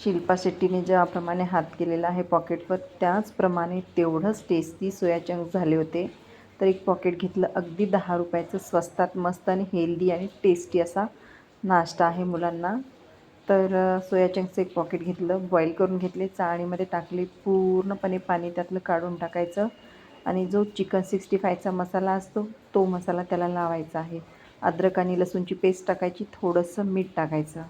शिल्पा शेट्टीने ज्याप्रमाणे हात केलेला आहे पॉकेटवर त्याचप्रमाणे तेवढंच टेस्टी सोया चंक्स झाले होते. तर एक पॉकेट घेतलं अगदी दहा रुपयाचं स्वस्तात मस्त आणि हेल्दी आणि टेस्टी असा नाश्ता आहे मुलांना. तर सोया चंक्सचं एक पॉकेट घेतलं बॉईल करून घेतले चाळणीमध्ये टाकले पूर्णपणे पाणी त्यातलं काढून टाकायचं. आणि जो चिकन सिक्स्टी फायचा मसाला असतो तो मसाला त्याला लावायचा आहे. अद्रक आणि लसूणची पेस्ट टाकायची थोडंसं मीठ टाकायचं.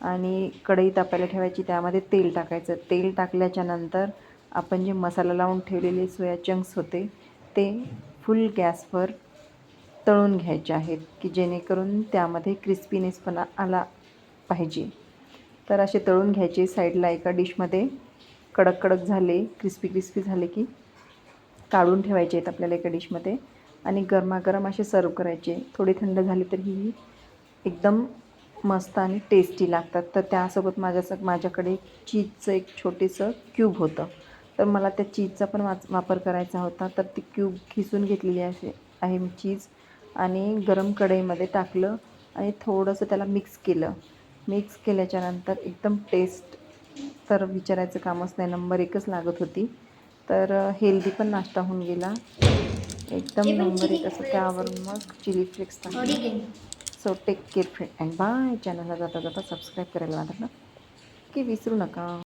आणि कढई तापायला ठेवायची त्यामध्ये तेल टाकायचं. तेल टाकल्याच्या नंतर आपण जे मसाला लावून ठेवलेले सोया चंक्स होते ते फुल गॅसवर तळून घ्यायचे आहेत की जेणेकरून त्यामध्ये क्रिस्पीनेसपणा आला पाहिजे. तर असे तळून घ्यायचे साईडला एका डिशमध्ये कडक कडक झाले क्रिस्पी क्रिस्पी झाले की काढून ठेवायचे आहेत आपल्याला एका डिशमध्ये आणि गरमागरम असे सर्व करायचे. थोडी थंड झाले तर ही एकदम मस्त आणि टेस्टी लागतात. तर त्यासोबत माझ्या माझ्याकडे चीजचं एक छोटेसं क्यूब होतं. तर मला त्या चीजचा पण वाच वापर करायचा होता. तर ती क्यूब खिसून घेतलेली आहे आहे मी चीज आणि गरम कढईमध्ये टाकलं आणि थोडंसं त्याला मिक्स केलं. मिक्स केल्याच्यानंतर एकदम टेस्ट तर विचारायचं कामच नाही. नंबर एकच लागत होती. तर हेल्दी पण नाश्ता होऊन गेला. एकदम नंबर एक असं त्यावरून मग चिली फ्लेक्स टाकले. So take care friend and bye चॅनलला जाता जाता सबस्क्राईब करायला ना की विसरू नका.